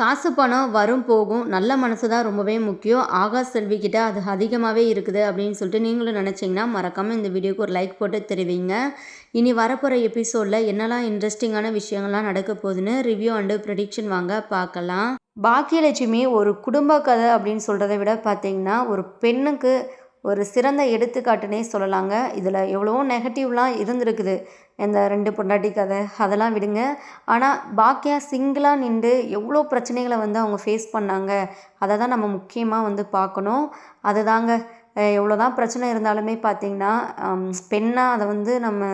காசு பணம் வரும் போகும். நல்ல மனசு தான் ரொம்பவே முக்கியம். ஆகாஷ் செல்வி கிட்ட அது அதிகமாகவே இருக்குது அப்படின்னு சொல்லிட்டு நீங்களும் நினச்சிங்கன்னா மறக்காமல் இந்த வீடியோக்கு ஒரு லைக் போட்டு தெரிவிங்க. இனி வரப்போகிற எபிசோடில் என்னெல்லாம் இன்ட்ரெஸ்டிங்கான விஷயங்கள்லாம் நடக்க போகுதுன்னு ரிவ்யூ அண்டு ப்ரெடிக்ஷன் வாங்க பார்க்கலாம். பாக்கியலட்சுமி ஒரு குடும்ப கதை அப்படின்னு சொல்கிறத விட பார்த்தீங்கன்னா ஒரு பெண்ணுக்கு ஒரு சிறந்த எடுத்துக்காட்டுனே சொல்லலாங்க. இதில் எவ்வளவோ நெகட்டிவ்லாம் இருந்திருக்குது. இந்த ரெண்டு பொண்டாட்டி கதை அதெல்லாம் விடுங்க. ஆனால் பாக்கியா சிங்கிளாக நின்று எவ்வளோ பிரச்சனைகளை வந்து அவங்க ஃபேஸ் பண்ணாங்க அதை தான் நம்ம முக்கியமாக வந்து பார்க்கணும். அதுதாங்க எவ்வளோ தான் பிரச்சனை இருந்தாலுமே பார்த்திங்கன்னா பெண்ணாக அதை வந்து நம்ம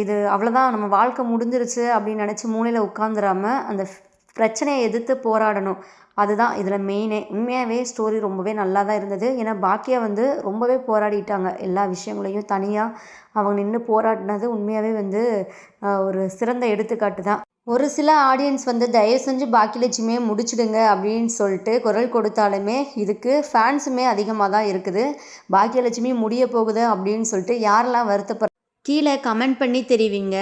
இது அவ்வளோதான் நம்ம வாழ்க்கை முடிஞ்சிருச்சு அப்படின்னு நினச்சி மூலையில் உட்காந்துராம அந்த பிரச்சனையை எதிர்த்து போராடணும். அதுதான் இதில் மெயினே உண்மையாகவே ஸ்டோரி ரொம்பவே நல்லா தான் இருந்தது. ஏன்னா பாக்கியா வந்து ரொம்பவே போராடிட்டாங்க. எல்லா விஷயங்களையும் தனியாக அவங்க நின்று போராடினது உண்மையாகவே வந்து ஒரு சிறந்த எடுத்துக்காட்டு தான். ஒரு சில ஆடியன்ஸ் வந்து தயவு செஞ்சு பாக்கியலட்சுமியை முடிச்சிடுங்க அப்படின்னு சொல்லிட்டு குரல் கொடுத்தாலுமே இதுக்கு ஃபேன்ஸுமே அதிகமாக தான் இருக்குது. பாக்கியலட்சுமி முடிய போகுது அப்படின்னு சொல்லிட்டு யாரெல்லாம் வருத்தப்படுற கீழே கமெண்ட் பண்ணி தெரிவிங்க.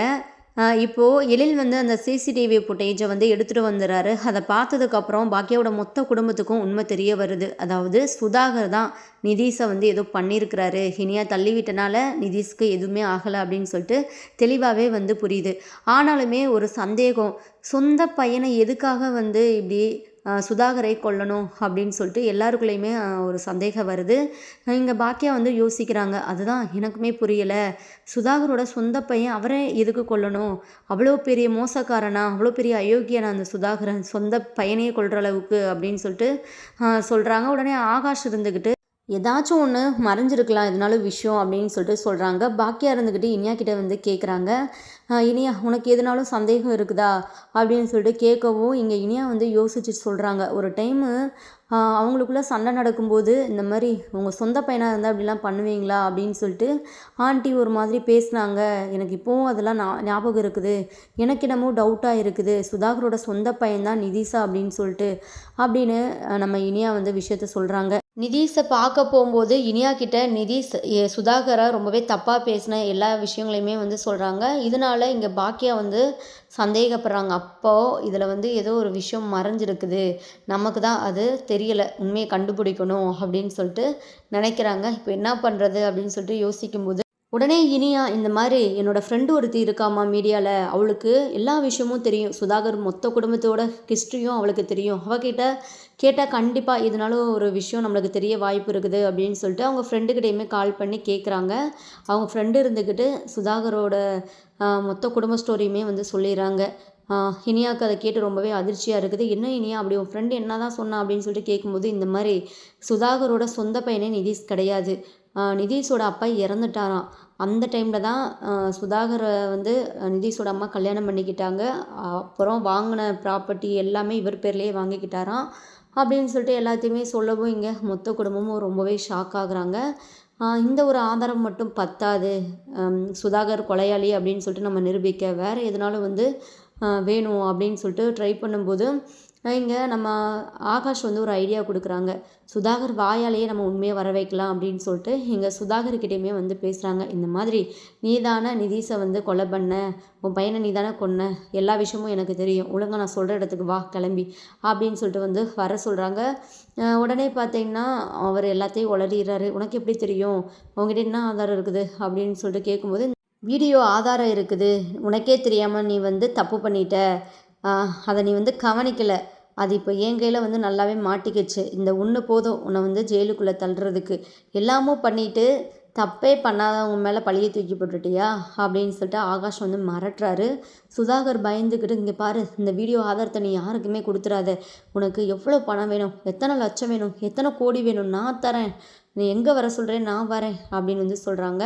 இப்போது எழில் வந்து அந்த சிசிடிவி ஃபுட்டேஜை வந்து எடுத்துகிட்டு வந்துடுறாரு. அதை பார்த்ததுக்கப்புறம் பாக்கியாவோட மொத்த குடும்பத்துக்கும் உண்மை தெரிய வருது. அதாவது சுதாகர் தான் நிதீஷை வந்து ஏதோ பண்ணியிருக்கிறாரு. இனியா தள்ளிவிட்டனால நிதீஷ்க்கு எதுவுமே ஆகலை அப்படின்னு சொல்லிட்டு தெளிவாகவே வந்து புரியுது. ஆனாலுமே ஒரு சந்தேகம் சொந்த பையனை எதுக்காக வந்து இப்படி சுதாகரை கொல்லணும் அப்படின்னு சொல்லிட்டு எல்லாருக்குள்ளேயுமே ஒரு சந்தேகம் வருது. இங்கே பாக்கியா வந்து யோசிக்கிறாங்க அதுதான் எனக்குமே புரியலை. சுதாகரோட சொந்த பையன் அவரே எதுக்கு கொல்லணும்? அவ்வளோ பெரிய மோசக்காரனா? அவ்வளோ பெரிய அயோக்கியனா அந்த சுதாகரன்? சொந்த பையனையே கொள்கிற அளவுக்கு? அப்படின்னு சொல்லிட்டு சொல்கிறாங்க உடனே ஆகாஷ் இருந்துக்கிட்டு ஏதாச்சும் ஒன்று மறைஞ்சிருக்கலாம் இதனால விஷயம் அப்படின்னு சொல்லிட்டு சொல்கிறாங்க பாக்கியா இருந்துக்கிட்டு இனியா கிட்டே வந்து கேட்குறாங்க இனியா உனக்கு எதுனாலும் சந்தேகம் இருக்குதா? அப்படின்னு சொல்லிட்டு கேட்கவும் இங்கே இனியா வந்து யோசிச்சு சொல்கிறாங்க ஒரு டைமு அவங்களுக்குள்ளே சண்டை நடக்கும்போது இந்த மாதிரி உங்கள் சொந்த பையனாக இருந்தால் அப்படிலாம் பண்ணுவீங்களா? அப்படின்னு சொல்லிட்டு ஆண்டி ஒரு மாதிரி பேசினாங்க. எனக்கு இப்போவும் அதெல்லாம் நான் ஞாபகம் இருக்குது. எனக்கு என்னமோ டவுட்டாக இருக்குது. சுதாகரோட சொந்த பையன்தான் நிதிஷா அப்படின்னு சொல்லிட்டு அப்படின்னு நம்ம இனியா வந்து விஷயத்த சொல்கிறாங்க நிதீஷை பார்க்க போகும்போது இனியா கிட்ட நிதீஷ் சுதாகரை ரொம்பவே தப்பாக பேசின எல்லா விஷயங்களையுமே வந்து சொல்கிறாங்க இதனால் இங்கே பாக்கியா வந்து சந்தேகப்படுறாங்க. அப்போது இதில் வந்து ஏதோ ஒரு விஷயம் மறைஞ்சிருக்குது. நமக்கு தான் அது தெரியலை. உண்மையை கண்டுபிடிக்கணும் அப்படின்னு சொல்லிட்டு நினைக்கிறாங்க. இப்போ என்ன பண்ணுறது அப்படின்னு சொல்லிட்டு யோசிக்கும்போது உடனே இனியா இந்த மாதிரி என்னோடய ஃப்ரெண்டு ஒருத்தி இருக்காமா மீடியாவில் அவளுக்கு எல்லா விஷயமும் தெரியும். சுதாகர் மொத்த குடும்பத்தோட ஹிஸ்ட்ரியும் அவளுக்கு தெரியும். அவகிட்ட கேட்டால் கண்டிப்பாக இதனாலும் ஒரு விஷயம் நம்மளுக்கு தெரிய வாய்ப்பு இருக்குது அப்படின்னு சொல்லிட்டு அவங்க ஃப்ரெண்டுக்கிட்டையுமே கால் பண்ணி கேட்குறாங்க அவங்க ஃப்ரெண்டு இருந்துக்கிட்டு சுதாகரோட மொத்த குடும்ப ஸ்டோரியுமே வந்து சொல்லிடுறாங்க. இனியாவுக்கு அதை கேட்டு ரொம்பவே அதிர்ச்சியாக இருக்குது. என்ன இனியா அப்படி உன் ஃப்ரெண்டு என்ன தான் சொன்னா அப்படின்னு சொல்லிட்டு கேட்கும்போது இந்த மாதிரி சுதாகரோட சொந்த பையனே நிதிஷ் கிடையாது. நிதீஷோட அப்பா இறந்துட்டாராம். அந்த டைமில் தான் சுதாகரை வந்து நிதீஷோட அம்மா கல்யாணம் பண்ணிக்கிட்டாங்க. அப்புறம் வாங்கின ப்ராப்பர்ட்டி எல்லாமே இவர் பேர்லேயே வாங்கிக்கிட்டாராம். அப்படின்னு சொல்லிட்டு எல்லாத்தையுமே சொல்லவும் இங்கே மொத்த குடும்பமும் ரொம்பவே ஷாக் ஆகுறாங்க. இந்த ஒரு ஆதாரம் மட்டும் பத்தாது. சுதாகர் கொலையாளி அப்படின்னு சொல்லிட்டு நம்ம நிரூபிக்க வேறு எதனாலும் வந்து வேணும் அப்படின்னு சொல்லிட்டு ட்ரை பண்ணும்போது இங்கே நம்ம ஆகாஷ் வந்து ஒரு ஐடியா கொடுக்குறாங்க. சுதாகர் வாயாலேயே நம்ம உண்மையை வர வைக்கலாம் அப்படின்னு சொல்லிட்டு இங்கே சுதாகர்கிட்டையுமே வந்து பேசுகிறாங்க இந்த மாதிரி நீ தானே நிதீஷை வந்து கொலை பண்ண உன் பையனை நீ தானே கொன்ன எல்லா விஷயமும் எனக்கு தெரியும். ஒழுங்காக நான் சொல்கிற இடத்துக்கு வா கிளம்பி. அப்படின்னு சொல்லிட்டு வந்து வர சொல்கிறாங்க உடனே பார்த்தீங்கன்னா அவர் எல்லாத்தையும் உளறிடுறாரு. உனக்கு எப்படி தெரியும்? உங்ககிட்ட என்ன ஆதாரம் இருக்குது? அப்படின்னு சொல்லிட்டு கேட்கும்போது வீடியோ ஆதாரம் இருக்குது. உனக்கே தெரியாமல் நீ வந்து தப்பு பண்ணிட்ட. அதை நீ வந்து கவனிக்கலை. அது இப்போ என் கையில் வந்து நல்லாவே மாட்டிக்கிச்சு. இந்த ஒன்று போதும். உன்னை வந்து ஜெயிலுக்குள்ளே தள்ளுறதுக்கு. எல்லாமும் பண்ணிவிட்டு தப்பே பண்ணாதவங்க மேலே பழியை தூக்கி போட்டுட்டியா? அப்படின்னு சொல்லிட்டு ஆகாஷ் வந்து மிரட்டுறாரு சுதாகர் பயந்துக்கிட்டு இங்கே பாரு இந்த வீடியோ ஆதாரத்தை நீ யாருக்குமே கொடுத்துடாத உனக்கு எவ்வளோ பணம் வேணும்? எத்தனை லட்சம் வேணும்? எத்தனை கோடி வேணும்? நான் தரேன். நீ எங்கே வர சொல்கிறேன் நான் வரேன். அப்படின்னு வந்து சொல்கிறாங்க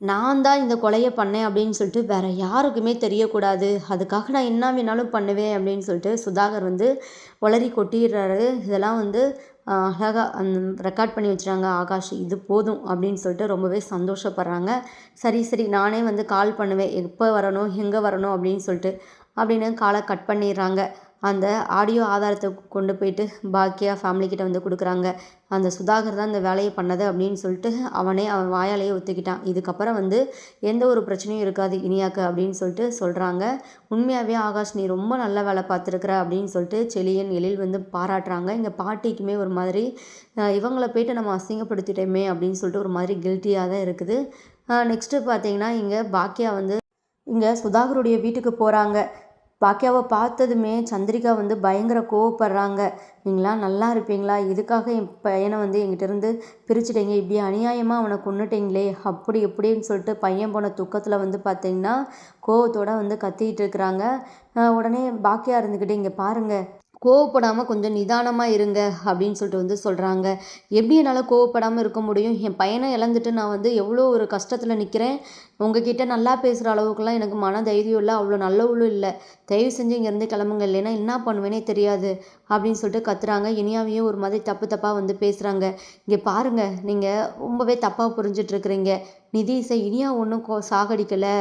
நான் தான் இந்த கொலையை பண்ணேன் அப்படின்னு சொல்லிட்டு வேறு யாருக்குமே தெரியக்கூடாது. அதுக்காக நான் என்ன வேணாலும் பண்ணுவேன் அப்படின்னு சொல்லிட்டு சுதாகர் வந்து உளறி கொட்டிடுறாரு. இதெல்லாம் வந்து அழகாக ரெக்கார்ட் பண்ணி வச்சுறாங்க ஆகாஷ். இது போதும் அப்படின்னு சொல்லிட்டு ரொம்பவே சந்தோஷப்படுறாங்க. சரி சரி நானே வந்து கால் பண்ணுவேன். எப்போ வரணும்? எங்கே வரணும்? அப்படின்னு சொல்லிட்டு அப்படின்னு காலை கட் பண்ணிடுறாங்க. அந்த ஆடியோ ஆதாரத்தை கொண்டு போயிட்டு பாக்கியா ஃபேமிலிக்கிட்ட வந்து கொடுக்குறாங்க. அந்த சுதாகர் தான் இந்த வேலையை பண்ணது அப்படின்னு சொல்லிட்டு அவனே அவன் வாயாலேயே ஒத்துக்கிட்டான். இதுக்கப்புறம் வந்து எந்த ஒரு பிரச்சனையும் இருக்காது இனியாக்கு அப்படின்னு சொல்லிட்டு சொல்கிறாங்க உண்மையாகவே ஆகாஷ் நீ ரொம்ப நல்ல வேலை பார்த்துருக்குற அப்படின்னு சொல்லிட்டு செலியன் எழில் வந்து பாராட்டுறாங்க. இங்கே பாட்டிக்குமே ஒரு மாதிரி இவங்களை போயிட்டு நம்ம அசிங்கப்படுத்திட்டோமே அப்படின்னு சொல்லிட்டு ஒரு மாதிரி கில்ட்டியாக தான் இருக்குது. நெக்ஸ்ட்டு பார்த்தீங்கன்னா இங்கே பாக்கியா வந்து இங்கே சுதாகருடைய வீட்டுக்கு போகிறாங்க பாக்கியாவை பார்த்ததுமே சந்திரிகா வந்து பயங்கர கோவப்படுறாங்க. நீங்களாம் நல்லா இருப்பீங்களா? இதுக்காக என் பையனை வந்து எங்கிட்டேருந்து பிரிச்சுட்டீங்க. இப்படி அநியாயமாக அவனை கொண்டுட்டீங்களே அப்படி எப்படின்னு சொல்லிட்டு பையன் போன துக்கத்தில் வந்து பார்த்தீங்கன்னா கோவத்தோடு வந்து கத்திக்கிட்டு இருக்கிறாங்க. உடனே பாக்கியா இருந்துக்கிட்டு இங்கே பாருங்கள் கோவப்படாமல் கொஞ்சம் நிதானமாக இருங்க அப்படின்னு சொல்லிட்டு வந்து சொல்கிறாங்க எப்படி என்னால் கோவப்படாமல் இருக்க முடியும்? என் பையனை இழந்துட்டு நான் வந்து எவ்வளோ ஒரு கஷ்டத்தில் நிற்கிறேன் உங்ககிட்ட நல்லா பேசுகிற அளவுக்குலாம் எனக்கு மன தைரியம் இல்லை அவ்வளோ நல்லவளும் இல்லை. தயவு செஞ்சு இங்கேருந்து கிளம்புங்க இல்லைன்னா என்ன பண்ணுவேனே தெரியாது அப்படின்னு சொல்லிட்டு கத்துறாங்க. இனியாவையும் ஒரு மாதிரி தப்பு தப்பாக வந்து பேசுகிறாங்க இங்கே பாருங்கள் நீங்கள் ரொம்பவே தப்பாக புரிஞ்சிட்ருக்குறீங்க நிதீஷை இனியா ஒன்றும் கோ சாகடிக்கலை.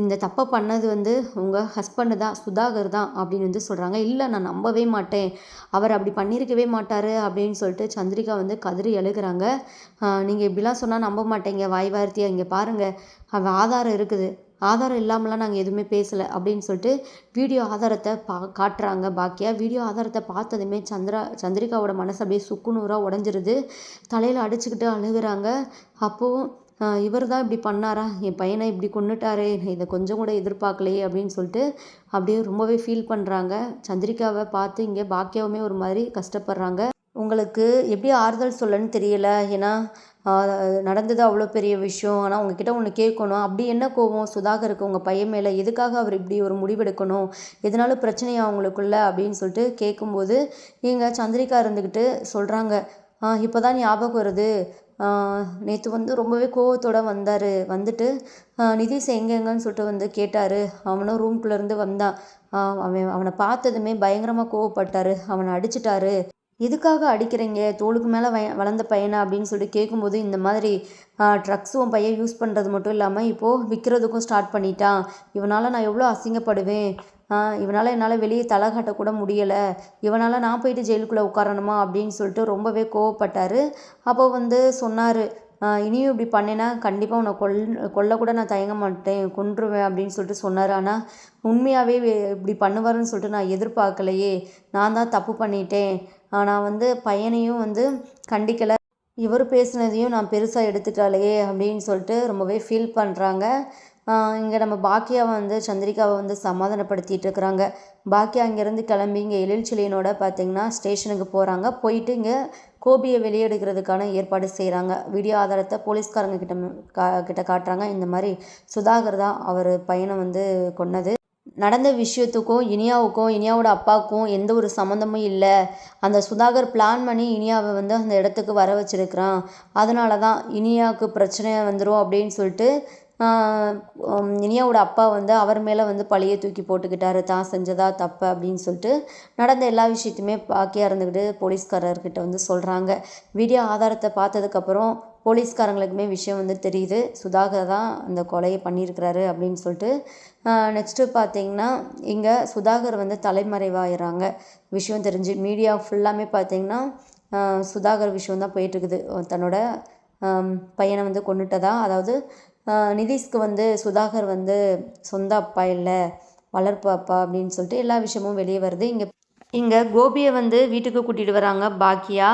இந்த தப்பை பண்ணது வந்து உங்கள் ஹஸ்பண்டு தான் சுதாகர் தான் அப்படின்னு வந்து சொல்கிறாங்க இல்லை நான் நம்பவே மாட்டேன். அவர் அப்படி பண்ணியிருக்கவே மாட்டார் அப்படின்னு சொல்லிட்டு சந்திரிகா வந்து கதறி எழுகிறாங்க. நீங்கள் இப்படிலாம் சொன்னால் நம்ப மாட்டேங்க. வாய் வார்த்தையாக இங்கே பாருங்கள் அவள் ஆதாரம் இருக்குது. ஆதாரம் இல்லாமலாம் நாங்கள் எதுவுமே பேசலை அப்படின்னு சொல்லிட்டு வீடியோ ஆதாரத்தை பா காட்டுறாங்க பாக்கியா. வீடியோ ஆதாரத்தை பார்த்ததுமே சந்திரா சந்திரிகாவோட மனசு அப்படியே சுக்குநூறாக உடஞ்சிருது. தலையில் அடிச்சுக்கிட்டு அழுகுறாங்க. அப்போவும் இவர் தான் இப்படி பண்ணாரா? என் பையனை இப்படி கொண்டுட்டாரே இதை கொஞ்சம் கூட எதிர்பார்க்கலையே அப்படின்னு சொல்லிட்டு அப்படியே ரொம்பவே ஃபீல் பண்ணுறாங்க சந்திரிகாவை பார்த்து இங்கே பாக்கியாவுமே ஒரு மாதிரி கஷ்டப்படுறாங்க. உங்களுக்கு எப்படி ஆறுதல் சொல்லன்னு தெரியல. ஏன்னா நடந்தது அவ்வளோ பெரிய விஷயம். ஆனால் உங்ககிட்ட ஒன்று கேட்கணும். அப்படி என்ன கோவம்? சுதாகருக்கு உங்கள் பையன் மேலே எதுக்காக அவர் இப்படி ஒரு முடிவெடுக்கணும்? எதனாலும் பிரச்சனையா அவங்களுக்குள்ள அப்படின்னு சொல்லிட்டு கேட்கும்போது இங்கே சந்திரிகா இருந்துக்கிட்டு சொல்கிறாங்க இப்போ தான் ஞாபகம் வருது. நேற்று வந்து ரொம்பவே கோவத்தோடு வந்தார். வந்துட்டு நிதிஷ் எங்கெங்கன்னு சொல்லிட்டு வந்து கேட்டார். அவனும் ரூம்குள்ளேருந்து வந்தான். அவன் அவனை பார்த்ததுமே பயங்கரமாக கோவப்பட்டார். அவனை அடிச்சிட்டாரு. எதுக்காக அடிக்கிறீங்க? தோளுக்கு மேலே வய வளர்ந்த பையனை? அப்படின்னு சொல்லிட்டு கேட்கும்போது இந்த மாதிரி ட்ரக்ஸ் உன் பையன் யூஸ் பண்ணுறது மட்டும் இல்லாமல் இப்போது விற்கிறதுக்கும் ஸ்டார்ட் பண்ணிட்டான். இவனால் நான் எவ்வளோ அசிங்கப்படுவேன்? இவனால் என்னால் வெளியே தலை காட்டக்கூட முடியலை. இவனால் நான் போயிட்டு ஜெயிலுக்குள்ளே உட்காரணுமா அப்படின்னு சொல்லிட்டு ரொம்பவே கோவப்பட்டார். அப்போ வந்து சொன்னார் இனியும் இப்படி பண்ணேன்னா கண்டிப்பாக உன்னை கொல் கொல்லக்கூட நான் தயங்க மாட்டேன் கொன்றுவேன் அப்படின்னு சொல்லிட்டு சொன்னார். ஆனால் உண்மையாகவே இப்படி பண்ணுவாருன்னு சொல்லிட்டு நான் எதிர்பார்க்கலையே. நான் தான் தப்பு பண்ணிட்டேன். நான் வந்து பையனையும் வந்து கண்டிக்கலை. இவர் பேசுனதையும் நான் பெருசாக எடுத்துக்கலையே அப்படின்னு சொல்லிட்டு ரொம்பவே ஃபீல் பண்ணுறாங்க இங்கே நம்ம பாக்கியாவை வந்து சந்திரிகாவை வந்து சமாதானப்படுத்திட்டு இருக்கிறாங்க பாக்கியா அங்கேருந்து கிளம்பி இங்கே எழில்சிலியனோட பார்த்திங்கன்னா ஸ்டேஷனுக்கு போகிறாங்க போயிட்டு இங்கே கோபியை வெளியெடுக்கிறதுக்கான ஏற்பாடு செய்கிறாங்க வீடியோ ஆதாரத்தை போலீஸ்காரங்க கிட்ட கா கிட்ட காட்டுறாங்க. இந்த மாதிரி சுதாகர் தான் அவர் பையனை வந்து கொன்னது. நடந்த விஷயத்துக்கும் இனியாவுக்கும் இனியாவோட அப்பாவுக்கும் எந்த ஒரு சம்மந்தமும் இல்லை. அந்த சுதாகர் பிளான் பண்ணி இனியாவை வந்து அந்த இடத்துக்கு வர வச்சிருக்கிறான். அதனால தான் இனியாவுக்கு பிரச்சனை வந்துடும் அப்படின்னு சொல்லிட்டு இனியாவோட அப்பா வந்து அவர் மேலே வந்து பழியை தூக்கி போட்டுக்கிட்டாரு. தான் செஞ்சதா தப்பு அப்படின்னு சொல்லிட்டு நடந்த எல்லா விஷயத்தையுமே பாக்கியாக இருந்துக்கிட்டு போலீஸ்காரர்கிட்ட வந்து சொல்கிறாங்க வீடியோ ஆதாரத்தை பார்த்ததுக்கப்புறம் போலீஸ்காரங்களுக்குமே விஷயம் வந்து தெரியுது. சுதாகர் தான் அந்த கொலையை பண்ணியிருக்கிறாரு அப்படின்னு சொல்லிட்டு நெக்ஸ்ட்டு பார்த்தீங்கன்னா இங்கே சுதாகர் வந்து தலைமறைவாகிறாங்க விஷயம் தெரிஞ்சு மீடியா ஃபுல்லாமே பார்த்தீங்கன்னா சுதாகர் விஷயம் தான் போயிட்டுருக்குது தன்னோட பையனை வந்து கொண்டுட்டதா அதாவது நிதிஷ்க்கு வந்து சுதாகர் வந்து சொந்த அப்பா இல்லை வளர்ப்பு அப்பா அப்படின்னு சொல்லிட்டு எல்லா விஷயமும் வெளியே வருது. இங்கே இங்கே கோபியை வந்து வீட்டுக்கு கூட்டிகிட்டு வராங்க பாக்கியா.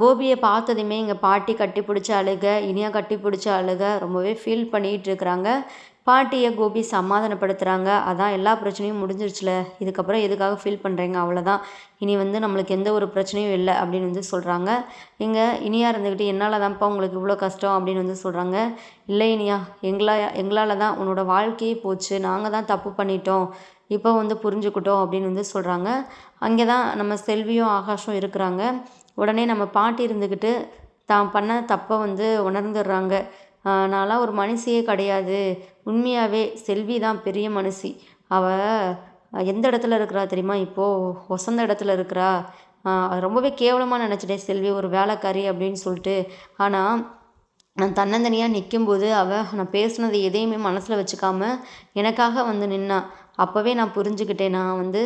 கோபியை பார்த்ததுமே எங்கள் பாட்டி கட்டி பிடிச்ச அழுக இனியா கட்டி பிடிச்ச அழுக ரொம்பவே ஃபீல் பண்ணிகிட்டு இருக்கிறாங்க. பாட்டியை கோபி சமாதானப்படுத்துகிறாங்க அதான் எல்லா பிரச்சனையும் முடிஞ்சிருச்சுல. இதுக்கப்புறம் எதுக்காக ஃபீல் பண்ணுறீங்க அவ்வளோதான் இனி வந்து நம்மளுக்கு எந்த ஒரு பிரச்சனையும் இல்லை அப்படின்னு வந்து சொல்கிறாங்க இங்கே இனியா இருந்துக்கிட்டு என்னால் தான்ப்பா உங்களுக்கு இவ்வளோ கஷ்டம்? அப்படின்னு வந்து சொல்கிறாங்க இல்லை இனியா எங்களா எங்களால் தான் உன்னோட வாழ்க்கையே போச்சு. நாங்கள் தான் தப்பு பண்ணிட்டோம். இப்போ வந்து புரிஞ்சுக்கிட்டோம். அப்படின்னு வந்து சொல்கிறாங்க அங்கே தான் நம்ம செல்வியும் ஆகாஷும் இருக்கிறாங்க. உடனே நம்ம பாட்டி இருந்துக்கிட்டு தான் பண்ண தப்பை வந்து உணர்ந்துடுறாங்க. நான்லாம் ஒரு மனுஷியே கிடையாது. உண்மையாகவே செல்வி தான் பெரிய மனுஷி. அவள் எந்த இடத்துல இருக்கிறா தெரியுமா? இப்போது ஒசந்த இடத்துல இருக்கிறா. ரொம்பவே கேவலமாக நினச்சிட்டேன் செல்வி ஒரு வேலைக்காரி அப்படின்னு சொல்லிட்டு. ஆனால் நான் தன்னந்தனியாக நிற்கும்போது அவள் நான் பேசுனது எதையுமே மனசில் வச்சுக்காம எனக்காக வந்து நின்னா. அப்போவே நான் புரிஞ்சுக்கிட்டேன். நான் வந்து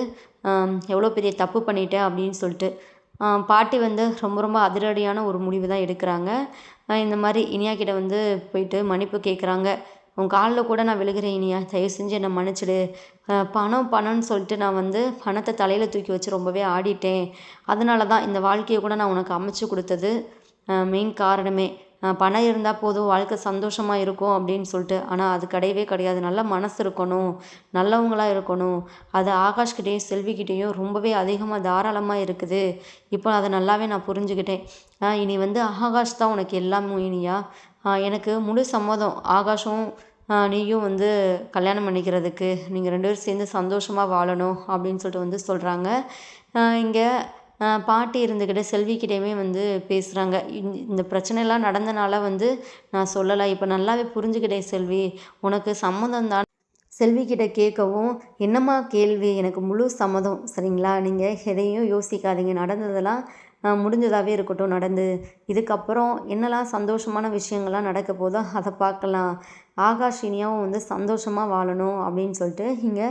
எவ்வளோ பெரிய தப்பு பண்ணிட்டேன் அப்படின்னு சொல்லிட்டு. பாட்டி வந்து ரொம்ப ரொம்ப அதிரடியான ஒரு முடிவு தான் எடுக்கிறாங்க. இந்த மாதிரி இனியாக்கிட்ட வந்து போயிட்டு மன்னிப்பு கேட்குறாங்க உன் காலில் கூட நான் விழுகிறேன் இனியா. தயவு செஞ்சு என்னை மன்னிச்சிடு. பணம் பணம்னு சொல்லிட்டு நான் வந்து பணத்தை தலையில் தூக்கி வச்சு ரொம்பவே ஆடிட்டேன். அதனால தான் இந்த வாழ்க்கையை கூட நான் உனக்கு அமைச்சு கொடுத்தது மெயின் காரணமே. பணம் இருந்தால் போதும் வாழ்க்கை சந்தோஷமாக இருக்கும் அப்படின்னு சொல்லிட்டு. ஆனால் அது கிடையவே கிடையாது. நல்ல மனசு இருக்கணும் நல்லவங்களாக இருக்கணும். அது ஆகாஷ்கிட்டேயும் செல்விக்கிட்டேயும் ரொம்பவே அதிகமாக தாராளமாக இருக்குது. இப்போ அதை நல்லாவே நான் புரிஞ்சுக்கிட்டேன் இனி வந்து ஆகாஷ் தான் உனக்கு எல்லாமே இனியா? எனக்கு முழு சம்மதம். ஆகாஷும் நீயும் வந்து கல்யாணம் பண்ணிக்கிறதுக்கு நீங்கள் ரெண்டு பேரும் சேர்ந்து சந்தோஷமாக வாழணும் அப்படின்னு சொல்லிட்டு வந்து சொல்கிறாங்க இங்கே பாட்டி இருந்துக்கிட்டு செல்விக்கிட்டேயுமே வந்து பேசுகிறாங்க இந்த பிரச்சனைலாம் நடந்தனால வந்து நான் சொல்லலை. இப்போ நல்லாவே புரிஞ்சுக்கிட்டேன் செல்வி. உனக்கு சம்மந்தம் தான். செல்விக்கிட்ட கேட்கவும் என்னம்மா கேள்வி? எனக்கு முழு சம்மதம். சரிங்களா? நீங்கள் எதையும் யோசிக்காதீங்க. நடந்ததெல்லாம் முடிஞ்சதாகவே இருக்கட்டும். நடந்து. இதுக்கப்புறம் என்னெல்லாம் சந்தோஷமான விஷயங்கள்லாம் நடக்க போதோ அதை பார்க்கலாம். ஆகாஷ் இனியாவும் வந்து சந்தோஷமாக வாழணும் அப்படின்னு சொல்லிட்டு இங்கே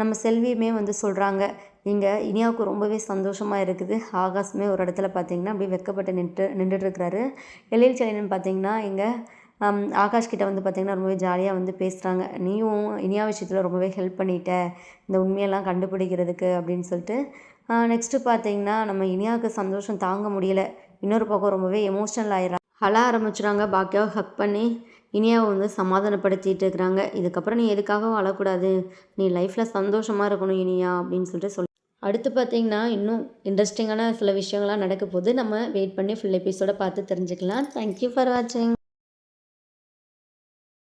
நம்ம செல்வியுமே வந்து சொல்கிறாங்க இங்கே இனியாவுக்கு ரொம்பவே சந்தோஷமாக இருக்குது. ஆகாசமே ஒரு இடத்துல பார்த்தீங்கன்னா அப்படியே வெக்கப்பட்டு நின்று நின்றுட்டுருக்கிறாரு. எழில் செலினன் பார்த்தீங்கன்னா இங்கே ஆகாஷ் கிட்ட வந்து பார்த்திங்கன்னா ரொம்பவே ஜாலியாக வந்து பேசுகிறாங்க நீயும் இனியா விஷயத்தில் ரொம்பவே ஹெல்ப் பண்ணிட்ட. இந்த உண்மையெல்லாம் கண்டுபிடிக்கிறதுக்கு அப்படின்னு சொல்லிட்டு நெக்ஸ்ட்டு பார்த்தீங்கன்னா நம்ம இனியாவுக்கு சந்தோஷம் தாங்க முடியல. இன்னொரு பக்கம் ரொம்பவே எமோஷனல் ஆயிடுறாங்க. அழ ஆரம்பிச்சுறாங்க. பாக்கியாவை ஹக் பண்ணி இனியாவை வந்து சமாதானப்படுத்திட்டு இருக்கிறாங்க. இதுக்கப்புறம் நீ எதுக்காகவும் அழக்கூடாது நீ லைஃப்பில் சந்தோஷமாக இருக்கணும் இனியா அப்படின்னு சொல்லிட்டு சொல்லி அடுத்து பார்த்தீங்கன்னா இன்னும் இன்ட்ரெஸ்டிங்கான சில விஷயங்கள்லாம் நடக்க போது நம்ம வெயிட் பண்ணி ஃபுல் எபிசோட பார்த்து தெரிஞ்சுக்கலாம். தேங்க்யூ ஃபார் வாட்சிங்